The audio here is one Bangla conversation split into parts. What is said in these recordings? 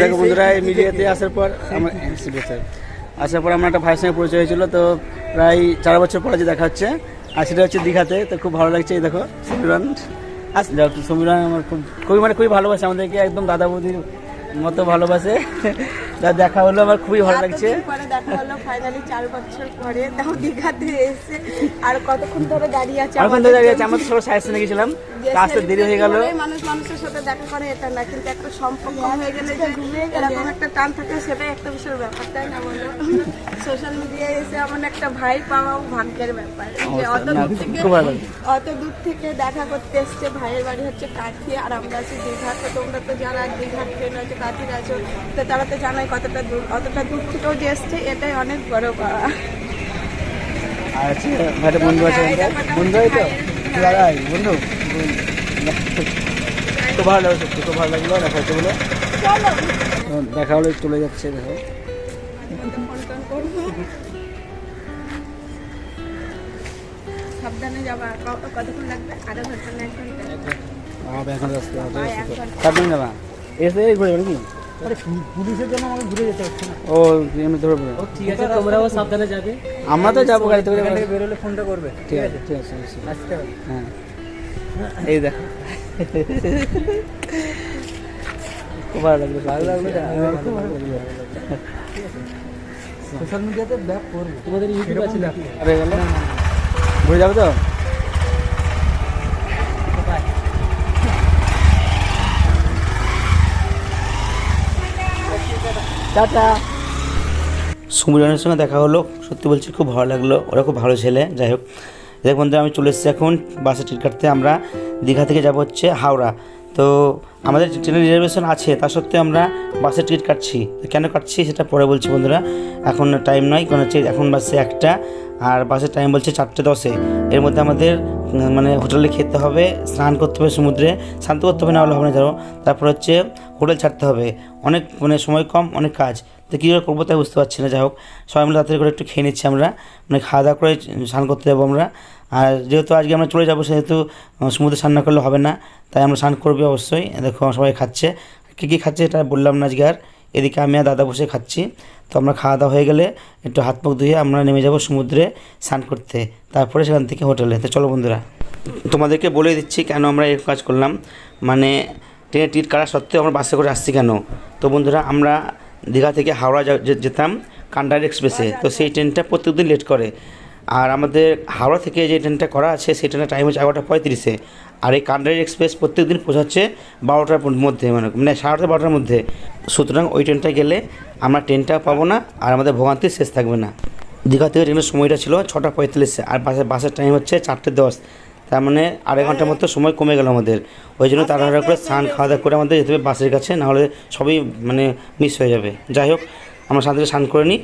দেখো বন্ধুরা এই মিডিয়াতে আসার পর আমরা সিরিয়াসে আসার পর আমার একটা ভাইয়ের সঙ্গে পরিচয় হয়েছিল তো প্রায় চার বছর পরে যে দেখা হচ্ছে আর সেটা হচ্ছে দীঘাতে তো খুব ভালো লাগছে এই দেখো সমীরন আস সমীরন আমার খুব খুবই মানে খুবই ভালোবাসে আমাদেরকে একদম দাদা বৌদির মতো ভালোবাসে। যা দেখা হলো আমার খুবই ভালো লাগছে। পরে দেখা হলো ফাইনালি চার বছর পরে তাও দীঘাতে এসে আর কতক্ষণ ধরে দাঁড়িয়ে আছে এখন তো দাঁড়িয়ে আছে আমরা সবাই সাজেশনে গেছিলাম। আসতে দেরি হয়ে গেল। মানুষ মানুষের সাথে দেখা করে এটা না কিন্তু একটা সম্পর্ক হয়ে গেলে যে এরকম একটা টান থাকে সেটাই একটা বিশাল ব্যাপার তাই না বলো। সোশ্যাল মিডিয়ায় এসে এমন একটা ভাই পাওয়াও ভাগ্যের ব্যাপার। যে অত দূর থেকে অত দূর থেকে দেখা করতে এসছে ভাইয়ের বাড়ি হচ্ছে কাঠি আর আমরা আছি দীঘা। তো তোমরা তো যারা দীঘার ট্রেন আছে কাঠির আছো তো তারা তো জানাই কতটা দূর অতটা দূর থেকেও যে এসছে এটাই অনেক বড় পাওয়া। ভাইটা বন্ধু আছে। বন্ধু তো? দাদাই বন্ধু। ভালো লাগল সত্যি ভালো লাগল দেখা হচ্ছে বলে। দেখা হলে চলে যাচ্ছে দেখো। সাবধানে যাবা কতক্ষণ লাগবে? আধা ঘণ্টা না এক ঘণ্টা। এখন এক যাবা। এসে ঘুরে আরে পুলিশের জন্য আমাকে ঘুরে যেতে হচ্ছে না। ও এমনি ধরে পড়বে ঠিক আছে তোমরাও সাবধানে যাবে। আমরা তো যাব গাড়ি থেকে এখান থেকে বেরোলে ফোনটা করবে ঠিক আছে? ঠিক আছে অবশ্যই। আসতে হবে। হ্যাঁ। এই দেখো। খুব ভালো লাগল ভালো লাগল। লাগল সোশ্যাল মিডিয়াতে ব্যাক করব। তোমাদের ইউটিউব আছে ঘুরে যাবে তো? টাটা। সুমিরনের সঙ্গে দেখা হলো, সত্যি বলছি খুব ভালো লাগল, ওরা খুব ভালো ছেলে, যাই হোক। দেখ বন্ধুরা, আমি চলে এসেছি এখন বাসে টিকিট কাটতে, আমরা দীঘা থেকে যাব হচ্ছে হাওড়া। তো আমাদের ট্রেনের রিজার্ভেশন আছে, তা সত্ত্বেও আমরা বাসের টিকিট কাটছি। কেন কাটছি সেটা পরে বলছি বন্ধুরা। এখন টাইম নয়, কারণ হচ্ছে এখন বাসে একটা, আর বাসের টাইম বলছে চারটে দশে। এর মধ্যে আমাদের মানে হোটেলে খেতে হবে, স্নান করতে হবে সমুদ্রে, স্নান তো করতে হবে, না হলে হবে না ধরো তারপর হচ্ছে হোটেল ছাড়তে হবে। অনেক মানে সময় কম, অনেক কাজ। তো কী করে করব তাই বুঝতে পারছি না। যাই হোক সবাই মিলে তাড়াতাড়ি করে একটু খেয়ে নিচ্ছি আমরা। মানে খাওয়া দাওয়া করে স্নান করতে যাব আমরা। আর যেহেতু আজকে আমরা চলে যাব, সেহেতু সমুদ্রে স্নান না করলে হবে না। তাই আমরা স্নান করবি অবশ্যই। দেখো, সবাই খাচ্ছে। কী কী খাচ্ছে এটা বললাম না আজকে আর। এদিকে আমি আর দাদা বসে খাচ্ছি। তো আমরা খাওয়া দাওয়া হয়ে গেলে একটু হাত মুখ ধুয়ে আমরা নেমে যাব সমুদ্রে স্নান করতে। তারপরে সেখান থেকে হোটেলে। তো চলো বন্ধুরা, তোমাদেরকে বলে দিচ্ছি কেন আমরা এই কাজ করলাম। মানে ট্রেনের টিকিট কাটা সত্ত্বেও আমরা বাসে করে আসছি কেন? তো বন্ধুরা, আমরা দীঘা থেকে হাওড়া যেতাম কান্ডার এক্সপ্রেসে। তো সেই ট্রেনটা প্রত্যেকদিন লেট করে। আর আমাদের হাওড়া থেকে যে ট্রেনটা করা আছে, সেই ট্রেনের টাইম হচ্ছে এগারোটা পঁয়ত্রিশে। আর এই কান্ডারি এক্সপ্রেস প্রত্যেক দিন পৌঁছাচ্ছে বারোটার মধ্যে মানে মানে সাড়ে বারোটার মধ্যে। সুতরাং ওই ট্রেনটা গেলে আমরা ট্রেনটা পাবো না, আর আমাদের ভোগান্তি শেষ থাকবে না। দীঘা থেকে ট্রেনের সময়টা ছিল ছটা পঁয়তাল্লিশে, আর বাসের বাসের টাইম হচ্ছে চারটে দশ। তার মানে আড়াই ঘণ্টার মতো সময় কমে গেল আমাদের। ওই জন্য তাড়াহুড়া করে স্নান খাওয়া দাওয়া করে আমাদের যেতে হবে বাসের কাছে, নাহলে সবই মানে মিস হয়ে যাবে। যাই হোক, আমরা সাথে স্নান করে নিই।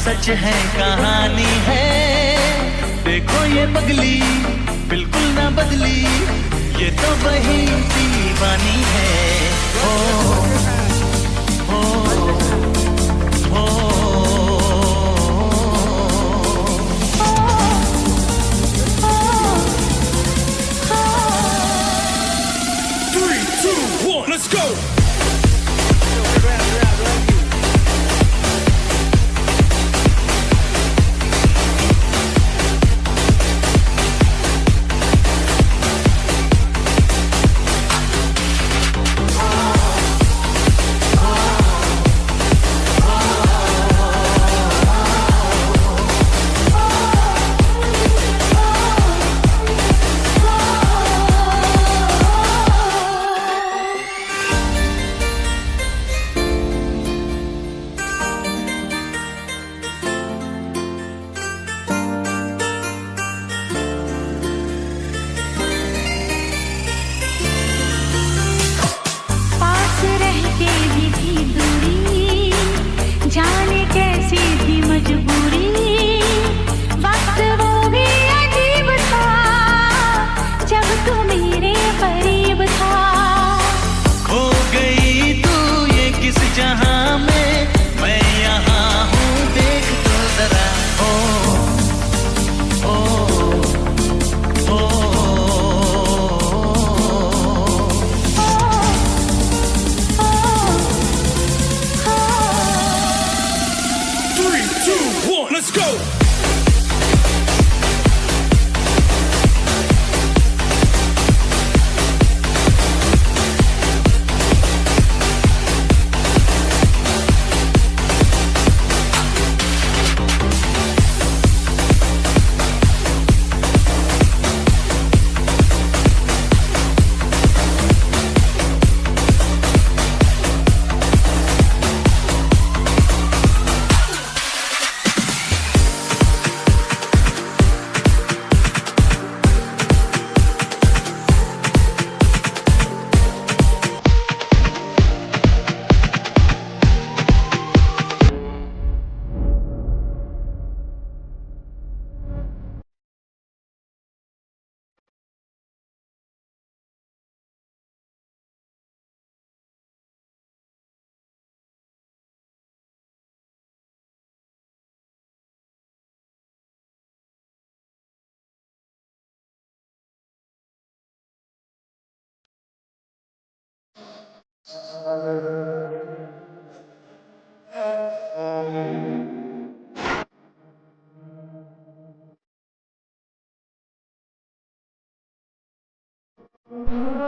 सच है कहानी है। देखो ये पगली बिल्कुल ना बदली। ये तो वही दीवानी है। ओ, ओ, ओ, Three, two, one, let's go!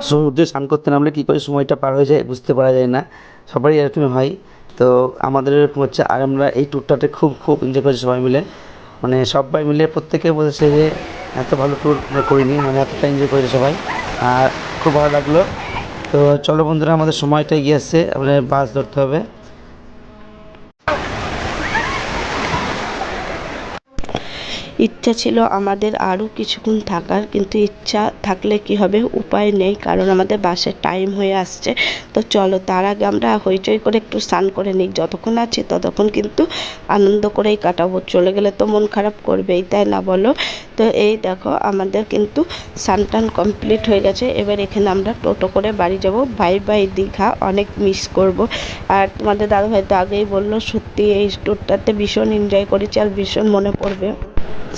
সমুদ্রে স্নান করতে নামলে কী করে সময়টা পার হয়ে যায় বুঝতে পারা যায় না। সবারই এরকমই হয়। তো আমাদের এরকম হচ্ছে, আর আমরা এই ট্যুরটাতে খুব খুব এনজয় করেছি সবাই মিলে। মানে সবাই মিলে প্রত্যেকে বলেছে যে, এত ভালো ট্যুর করিনি মানে এতটা এনজয় করেছে সবাই। আর খুব ভালো লাগল। তো চলো বন্ধুরা আমাদের সময়টা আসছে। আমাদের বাস ধরতে হবে। ইচ্ছা ছিল আমাদের আরও কিছুক্ষণ থাকার, কিন্তু ইচ্ছা থাকলে কি হবে উপায় নেই, কারণ আমাদের বাসের টাইম হয়ে আসছে। তো চলো, তার আগে আমরা হইচই করে একটু স্নান করে নিই। যতক্ষণ আছি ততক্ষণ কিন্তু আনন্দ করেই কাটাবো। চলে গেলে তো মন খারাপ করবেই, তাই না বলো? তো এই দেখো, আমাদের কিন্তু স্নান টান কমপ্লিট হয়ে গেছে। এবার এখানে আমরা টোটো করে বাড়ি যাব। বাই বাই দীঘা, অনেক মিস করব। আর তোমাদের দাদু ভাই তো আগেই বলল, সত্যি এই ট্যুরটাতে ভীষণ এনজয় করেছি আর ভীষণ মনে পড়বে।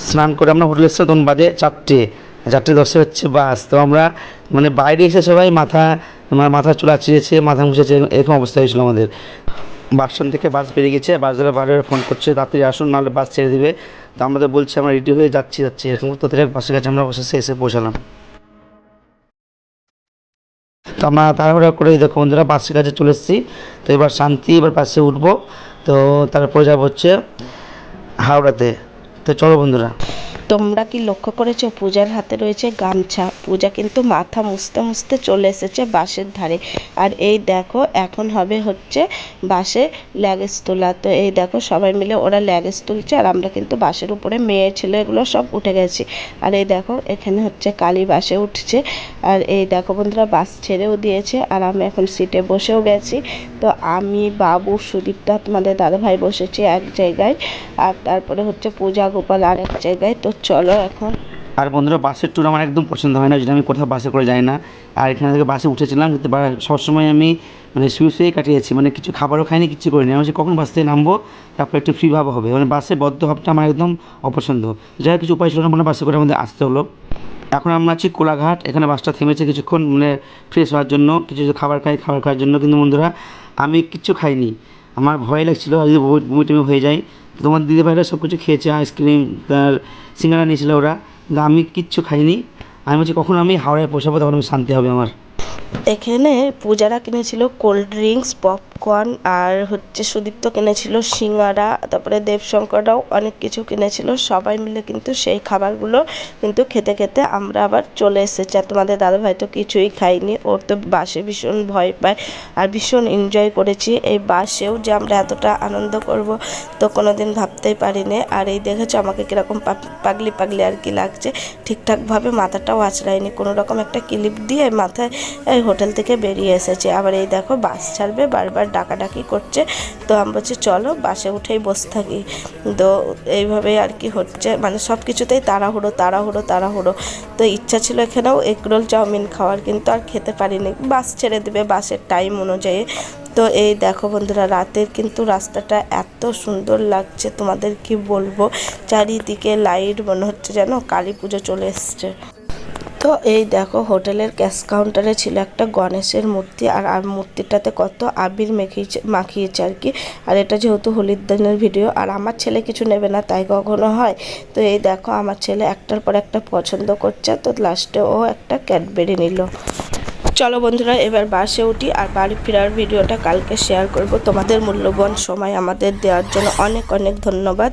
স্নান করে আমরা হোটেলে এসে তখন বাজে চারটে। চারটে দশে হচ্ছে বাস। তো আমরা মানে বাইরে এসে সবাই মাথা আমার মাথা চুল আঁচিয়েছে, মাথা মুছেছে, এরকম অবস্থা হয়েছিল আমাদের। বাস স্ট্যান্ড থেকে বাস বেরিয়ে গেছে। বাস ধরে বারে ফোন করছে, তাড়াতাড়ি আসুন, নাহলে বাস ছেড়ে দেবে। তো আমাদের বলছে, আমরা রেডি হয়ে যাচ্ছি যাচ্ছি। এরকম তো বাসের কাছে আমরা অবশেষে এসে পৌঁছালাম। তো আমরা তাড়াহুড়া করে, দেখো বন্ধুরা, বাসের কাছে চলে এসেছি। তো এবার শান্তি, এবার বাসে উঠবো। তো তারপরে যাব হচ্ছে হাওড়াতে। তো চলো বন্ধুরা। তোমরা কি লক্ষ্য করেছ? পূজার হাতে রয়েছে গামছা। পূজা কিন্তু মাথা মুছতে মুছতে চলে এসেছে বাসের ধারে। আর এই দেখো, এখন হবে হচ্ছে বাসে ল্যাগেজ তোলা। তো এই দেখো, সবাই মিলে ওরা ল্যাগেজ তুলছে আর আমরা কিন্তু বাসের উপরে মেয়ে ছেলেগুলো সব উঠে গেছি। আর এই দেখো, এখানে হচ্ছে কালী বাসে উঠছে। আর এই দেখো বন্ধুরা বাস ছেড়েও দিয়েছে আর আমি এখন সিটে বসেও গেছি। তো আমি, বাবু সুদীপটা তোমাদের দাদাভাই বসেছি এক জায়গায়। আর তারপরে হচ্ছে পূজা গোপাল আর এক জায়গায়। তো চলো এখন। আর বন্ধুরা, বাসের ট্যুর আমার একদম পছন্দ হয় না যদি আমি কোথাও বাসে করে যাই না। আর এখানে থেকে বাসে উঠেছিলাম, কিন্তু সবসময় আমি মানে শুয়ে শুয়েই কাটিয়েছি মানে কিছু খাবারও খাইনি কিছু করিনি। আমি কখন বাস থেকে নামবো? তারপর একটু ফ্রি ভাব হবে। মানে বাসে বদ্ধ ভাবটা আমার একদম অপছন্দ। যাই কিছু উপায় ছিল না মানে বাসে করে আমাদের আসতে হলো। এখন আমরা আছি কোলাঘাট। এখানে বাসটা থেমেছে কিছুক্ষণ মানে ফ্রেশ হওয়ার জন্য, কিছু কিছু খাবার খাই, খাবার খাওয়ার জন্য। কিন্তু বন্ধুরা, আমি কিচ্ছু খাইনি। আমার ভয় লাগছিল যদি বমি টমি হয়ে যায়। তোমার দিদি ভাইরা সব কিছু খেয়েছে আইসক্রিম তার সিঙ্গারা নিয়েছিল ওরা। কিন্তু আমি কিচ্ছু খাইনি। আমি বলছি, কখন আমি হাওড়ায় পৌঁছাবো, তখন আমি শান্তি হবে আমার। এখানে পূজারা কিনেছিল কোল্ড ড্রিঙ্কস, পপকর্ন, আর হচ্ছে সুদীপ্ত কিনেছিল সিঙ্গারা, তারপরে দেবশঙ্কররাও অনেক কিছু কিনেছিল। সবাই মিলে কিন্তু সেই খাবারগুলো কিন্তু খেতে খেতে আমরা আবার চলে এসেছি। আর তোমাদের দাদাভাই তো কিছুই খাইনি ওর তো বাসে ভীষণ ভয় পায় আর ভীষণ এনজয় করেছি। এই বাসেও যে আমরা এতটা আনন্দ করব তো কোনো দিন ভাবতেই পারিনি। আর এই দেখেছ আমাকে কীরকম পাগলি পাগলি আর কি লাগছে। ঠিকঠাকভাবে মাথাটাও আঁচড়ায়নি কোনো রকম একটা ক্লিপ দিয়ে মাথায় হোটেল থেকে বেরিয়ে এসেছে। আবার এই দেখো, বাস ছাড়বে, বারবার ডাকাডাকি করছে। তো আমি বলছি, চলো, বাসে উঠেই বসে থাকি। তো এইভাবে আর কি হচ্ছে মানে সব কিছুতেই তাড়াহুড়ো তাড়াহুড়ো তাড়াহুড়ো। তো ইচ্ছা ছিল এখানেও এগরোল চাউমিন খাওয়ার, কিন্তু আর খেতে পারিনি। বাস ছেড়ে দেবে বাসের টাইম অনুযায়ী। তো এই দেখো বন্ধুরা, রাতের কিন্তু রাস্তাটা এত সুন্দর লাগছে। তোমাদের কি বলব? চারিদিকে লাইট, মনে হচ্ছে যেন কালী পুজো চলে এসছে। তো এই দেখো, হোটেলের ক্যাশ কাউন্টারে ছিল একটা গণেশের মূর্তি, আর আর মূর্তিটাতে কত আবির মেখিয়েছে, মাখিয়েছে আর কি। আর এটা যেহেতু হোলির দিনের ভিডিও, আর আমার ছেলে কিছু নেবে না, তাই কখনো হয়। তো এই দেখো, আমার ছেলে একটার পর একটা পছন্দ করছে, তো লাস্টে ও একটা ক্যাডবেরি নিল। চলো বন্ধুরা, এবার বাসে উঠি, আর বাড়ি ফেরার ভিডিওটা কালকে শেয়ার করব। তোমাদের মূল্যবান সময় আমাদের দেওয়ার জন্য অনেক অনেক ধন্যবাদ।